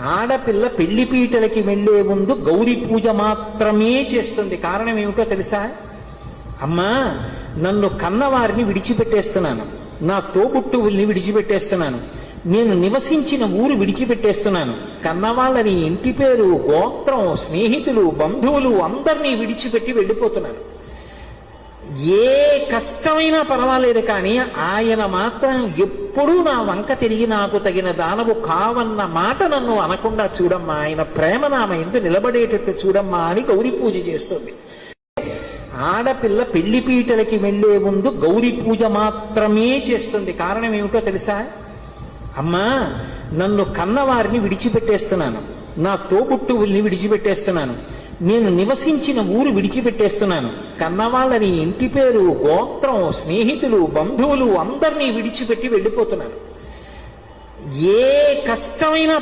ఆడపిల్ల పెళ్ళి పీటలకి వెళ్ళే ముందు గౌరీ పూజ మాత్రమే చేస్తుంది. కారణం ఏమిటో తెలుసా? అమ్మా నన్ను కన్నవారిని విడిచిపెట్టేస్తున్నాను. నా తోబుట్టువుల్ని విడిచిపెట్టేస్తున్నాను. నేను నివసించిన ఊరు విడిచిపెట్టేస్తున్నాను. కన్నవాళ్ళని ఇంటి పేరు గోత్రం స్నేహితులు బంధువులు అందరినీ విడిచిపెట్టి వెళ్ళిపోతున్నాను. ఏ కష్టమైనా పర్వాలేదు కానీ ఆయన మాత్రం ఎప్పుడూ నా వంక తిరిగి నాకు తగిన దానవు కావన్న మాట నన్ను అనకుండా చూడమ్మా. ఆయన ప్రేమ నామ ఎందు నిలబడేటట్టు చూడమ్మా అని గౌరీ పూజ చేస్తుంది. ఆడపిల్ల పెళ్ళి పీటలకి వెళ్ళే ముందు గౌరీ పూజ మాత్రమే చేస్తుంది. కారణం ఏమిటో తెలుసా? అమ్మా నన్ను కన్నవారిని విడిచిపెట్టేస్తున్నాను. నా తోబుట్టువుల్ని విడిచిపెట్టేస్తున్నాను. నేను నివసించిన ఊరు విడిచిపెట్టేస్తున్నాను. కన్నవాళ్ళని ఇంటి పేరు గోత్రం స్నేహితులు బంధువులు అందరినీ విడిచిపెట్టి వెళ్ళిపోతున్నాను. ఏ కష్టమైనా